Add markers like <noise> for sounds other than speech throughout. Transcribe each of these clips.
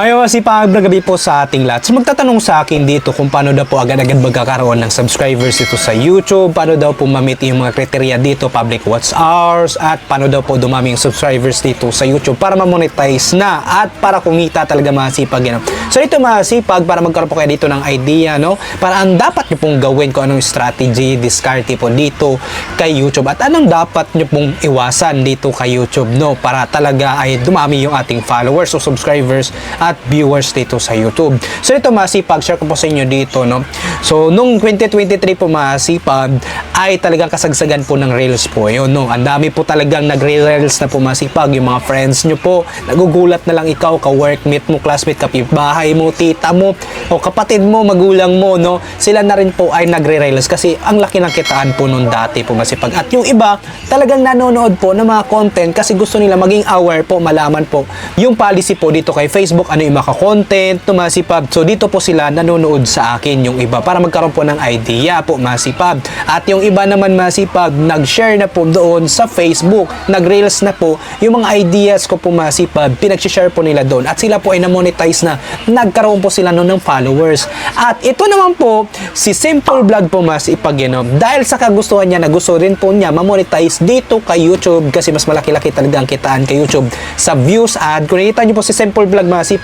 Ayaw si gabi po sa ating lahat. So magtatanong sa akin dito kung paano daw po agad-agad magkakaroon ng subscribers dito sa YouTube, paano daw po mamit yung mga kriteria dito, public watch hours, at paano daw po dumami yung subscribers dito sa YouTube para ma-monetize na at para kumita talaga masipag yan. So ito masipag para magkaroon po kayo dito ng idea, no? Para ang dapat nyo pong gawin kung anong strategy, discarte po dito kay YouTube at anong dapat nyo pong iwasan dito kay YouTube, no? Para talaga ay dumami yung ating followers o subscribers at viewers dito sa YouTube. So ito masipag, share ko po sa inyo dito, no? So nung 2023 po masipag ay talagang kasagsagan po ng Reels po yun, no? Ang dami po talagang nagre-Reels na po masipag yung mga friends nyo po. Nagugulat na lang ikaw, ka-workmate mo, classmate, kapitbahay mo, tita mo, o kapatid mo, magulang mo, no? Sila na rin po ay nagre-Reels kasi ang laki ng kitaan po nung dati po masipag. At yung iba, talagang nanonood po ng mga content kasi gusto nila maging aware po, malaman po yung policy po dito kay Facebook, ano yung mga content, no, masipag. So dito po sila nanonood sa akin yung iba para magkaroon po ng idea po masipag. At yung iba naman masipag, nag-share na po doon sa Facebook, nag-reels na po yung mga ideas ko po masipag, pinag-share po nila doon. At sila po ay na-monetize na, nagkaroon po sila noon ng followers. At ito naman po, si Simple Vlog po masipag yun. no? Dahil sa kagustuhan niya, na gusto rin po niya ma-monetize dito kay YouTube kasi mas malaki-laki talaga ang kitaan kay YouTube sa views ad. Kung nakita niyo po si Simple Vlog masipag,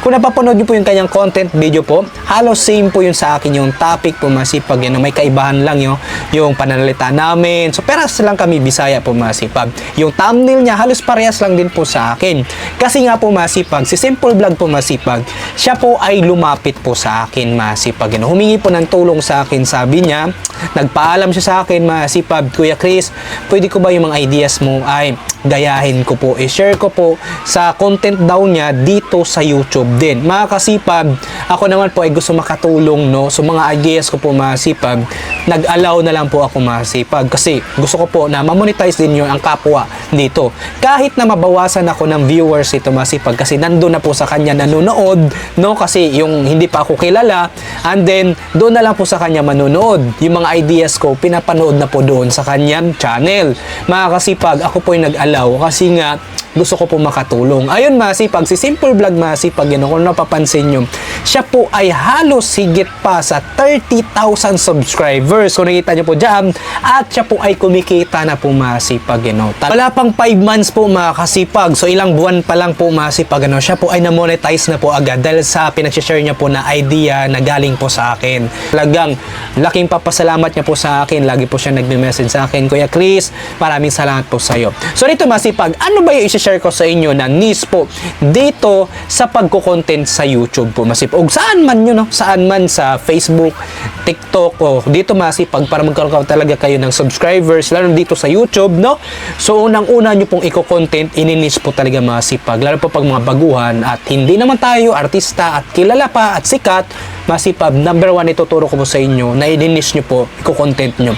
kung napapanood niyo po yung kanyang content video po, halos same po yun sa akin yung topic po masipag yun. May kaibahan lang yun, yung pananalita namin. So, peras lang kami Bisaya po masipag. Yung thumbnail niya, halos parehas lang din po sa akin. Kasi nga po masipag, si Simple Vlog po masipag, siya po ay lumapit po sa akin masipag. Yun. Humingi po ng tulong sa akin, sabi niya, nagpaalam siya sa akin masipag, Kuya Chris, pwede ko ba yung mga ideas mo ay gayahin ko po, i-share ko po sa content daw niya dito sa YouTube din. Mga kasipag, ako naman po ay gusto makatulong no. So mga ideas ko po masipag, nag-allow na lang po ako masipag kasi gusto ko po na ma-monetize din yun ang kapwa dito. Kahit na mabawasan ako ng viewers ito masipag kasi nandun na po sa kanya nanonood no kasi yung hindi pa ako kilala and then doon na lang po sa kanya manonood. Yung mga ideas ko pinapanood na po doon sa kanyang channel. Mga kasipag, ako po ay nag-allow kasi nga gusto ko po makatulong. Ayun masipag, si Simple Vlog masipag yun, kung napapansin nyo, siya po ay halos higit pa sa 30,000 subscribers. Kung nakita nyo po dyan, at siya po ay kumikita na po masipag yun. Wala pang 5 months po mga kasipag, so ilang buwan pa lang po masipag ano, siya po ay na-monetize na po agad dahil sa pinag-share niya po na idea na galing po sa akin. Talagang laking papasalamat niya po sa akin, lagi po siya nagme-message sa akin, Kuya Chris, maraming salamat po sa iyo. So dito masipag, ano ba yung i-share ko sa inyo na niche po dito sa pagko-content sa YouTube po masipag. O saan man yun, no? saan man sa Facebook, TikTok, o dito masipag para magkaroon ka talaga kayo ng subscribers, lalo dito sa YouTube, no? So unang-una nyo pong iko-content, ininis po talaga masipag, lalo po pag mga baguhan at hindi naman tayo artista at kilala pa at sikat, masipag, number one ituturo ko po sa inyo na ininis nyo po, iko-content nyo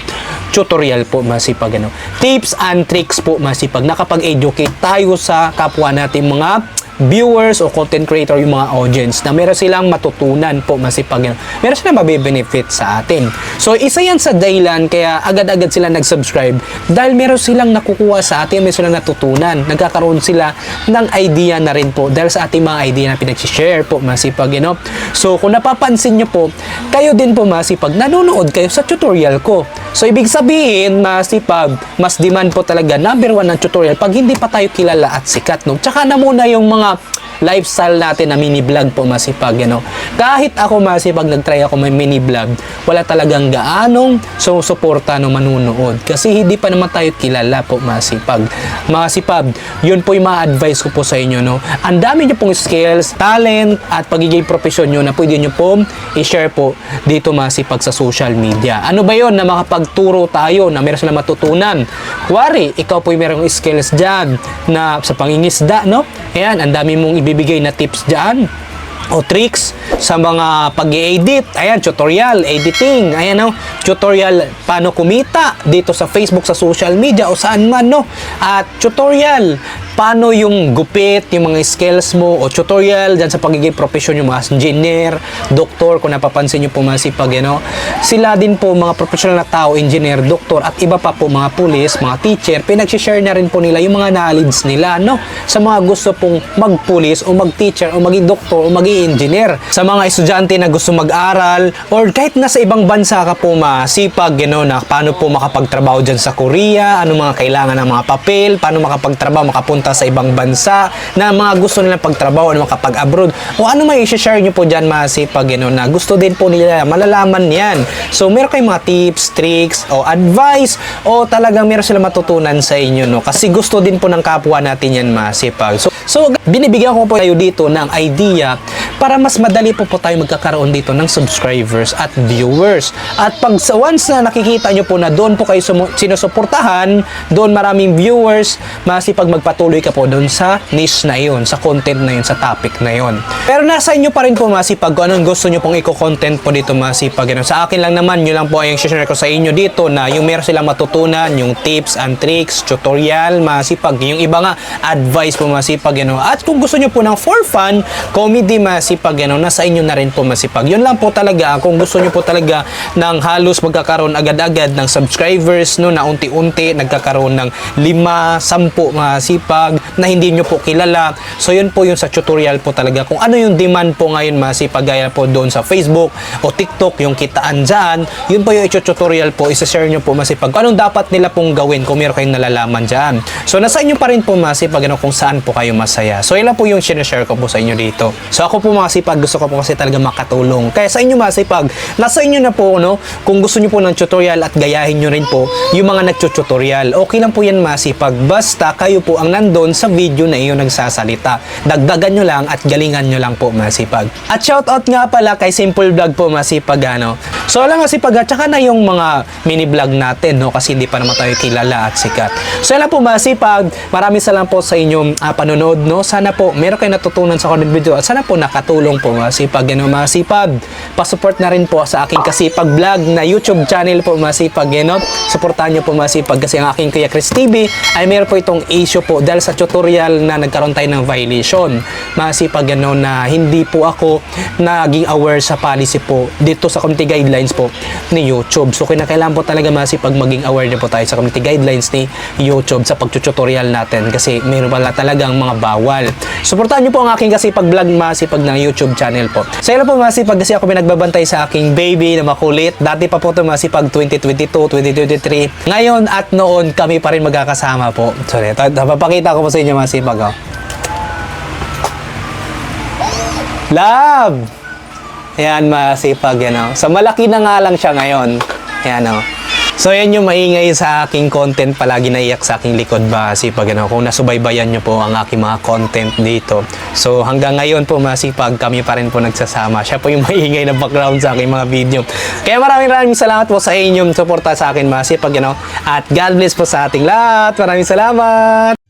tutorial po masipag ano. Tips and tricks po masipag nakapag-educate tayo sa kapwa natin mga viewers o content creator yung mga audience na meron silang matutunan po masipag. Meron silang mabe-benefit sa atin. So, isa yan sa dahilan kaya agad-agad sila nag-subscribe dahil meron silang nakukuha sa atin, meron silang natutunan. Nagkakaroon sila ng idea na rin po dahil sa ating mga idea na pinag-share po masipag, you? So, kung napapansin nyo po, kayo din po masipag, nanonood kayo sa tutorial ko. So, ibig sabihin, masipag, mas demand po talaga number one ng tutorial pag hindi pa tayo kilala at sikat, no? Tsaka na muna yung mga lifestyle natin na mini vlog po masipag you know? kahit ako masipag nagtry ako may mini vlog wala talagang gaanong sumusuporta no manunood. Kasi hindi pa naman tayo kilala po masipag. Masipag yun po yung mga advice ko po sa inyo no. Ang dami nyo pong skills talent at pagiging profesyon nyo na pwede nyo po i-share po dito masipag sa social media. Ano ba yon na makapagturo tayo na meron silang matutunan? Kuwari ikaw po yung merong skills dyan na sa pangingisda no? Ayan ang dami mong ibibigay na tips dyan o tricks sa mga pag edit ayan tutorial editing. Ayan no? Tutorial paano kumita dito sa Facebook sa social media o saan man no? At tutorial paano yung gupit, yung mga skills mo o tutorial dyan sa pagiging profesyon yung mga engineer, doktor, kung napapansin nyo po mga sipag, you know, sila din po mga professional na tao, engineer, doktor at iba pa po mga pulis, mga teacher, pinag-share na rin po nila yung mga knowledge nila, no? Sa mga gusto pong mag-pulis o mag-teacher o maging doktor o maging engineer. Sa mga estudyante na gusto mag-aral or kahit nasa ibang bansa ka po masipag, you know, na paano po makapagtrabaho dyan sa Korea, ano mga kailangan ng mga papel, paano makapagtrabaho, makapunta sa ibang bansa, na mga gusto nilang pagtrabaho, ano makapag-abroad, o ano may i-share nyo po dyan masipag, you know, na gusto din po nila, malalaman yan. So, meron kayong mga tips, tricks, o advice, o talagang meron sila matutunan sa inyo, no? Kasi gusto din po ng kapwa natin yan masipag. So, so binibigyan ko po kayo dito ng idea para mas madali po po tayo magkakaroon dito ng subscribers at viewers. At pag once na nakikita nyo po na doon po kayo sinusuportahan, doon maraming viewers, masipag magpatuloy ka po doon sa niche na yun, sa content na yun, sa topic na yun. Pero nasa inyo pa rin po masipag kung anong gusto nyo pong i-content po dito masipag. Ganun. Sa akin lang naman, yun lang po yung share ko sa inyo dito na yung meron silang matutunan, yung tips and tricks, tutorial, masipag. Yung iba nga, advice po masipag. Ganun. At kung gusto nyo po ng for fun, comedy masipag, ganun, nasa inyo na rin po masipag. Yun lang po talaga, kung gusto nyo po talaga ng halos magkakaroon agad-agad ng subscribers, no, na unti-unti nagkakaroon ng lima, sampu masipag na hindi nyo po kilala. So yun po yung sa tutorial po talaga. Kung ano yung demand po ngayon masipag, gaya po doon sa Facebook o TikTok, yung kitaan dyan, yun po yung tutorial po, isa-share nyo po masipag. Kung anong dapat nila pong gawin kung meron kayong nalalaman dyan. So nasa inyo pa rin po masipag, ano, kung saan po kayo masaya. So lang po yung share ko po sa inyo dito. So ako po masipag, gusto ko po kasi talaga makatulong. Kaya sa inyo masipag, nasa inyo na po, no, kung gusto nyo po ng tutorial at gayahin nyo rin po yung mga nagtututorial. Okay lang po yan masipag. Basta kayo po ang nandun sa video na iyo nagsasalita. Dagdagan nyo lang at galingan nyo lang po masipag. At shoutout nga pala kay Simple Vlog po masipag ano. So alam masipag at saka na yung mga mini vlog natin no kasi hindi pa naman tayo kilala at sikat. So lang po masipag. Maraming salamat po sa inyong ah, panonood no. Sana po meron kayong natutunan sa content video at sana po nakatulong po masipag ano masipag. Pa-support na rin po sa aking kasipag vlog na YouTube channel po masipag ano. Suportahan niyo po masipag kasi ang aking Kuya Chris TV ay meron po itong issue po dahil sa tutorial na nagkaroon tayo ng violation. Masipag ano na hindi po ako naging aware sa policy po dito sa community guidelines po ni YouTube. So kinakailangan po talaga masipag maging aware din po tayo sa community guidelines ni YouTube sa pagtututorial natin kasi meron pala talagang mga bawal. Suportahan niyo po ang aking kasipag vlog masipag ng YouTube channel po. Sa ilo po masipag kasi ako pinagbabantay sa aking baby na makulit. Dati pa po ito masipag 2022, 2023. Ngayon at noon kami pa rin magkakasama po. Sorry, papakita ko po sa inyo masipag. Oh. Love! Ayan, masipag yan oh. So, malaki na nga lang siya ngayon. Ayan oh. So, yan yung maingay sa aking content. Palagi naiyak sa aking likod ba, masipag ano. Kung nasubaybayan nyo po ang aking mga content dito. So, hanggang ngayon po, masipag, kami pa rin po nagsasama. Siya po yung <laughs> maingay na background sa aking mga video. Kaya maraming maraming salamat po sa inyong suporta sa akin, masipag ano. At God bless po sa ating lahat. Maraming salamat!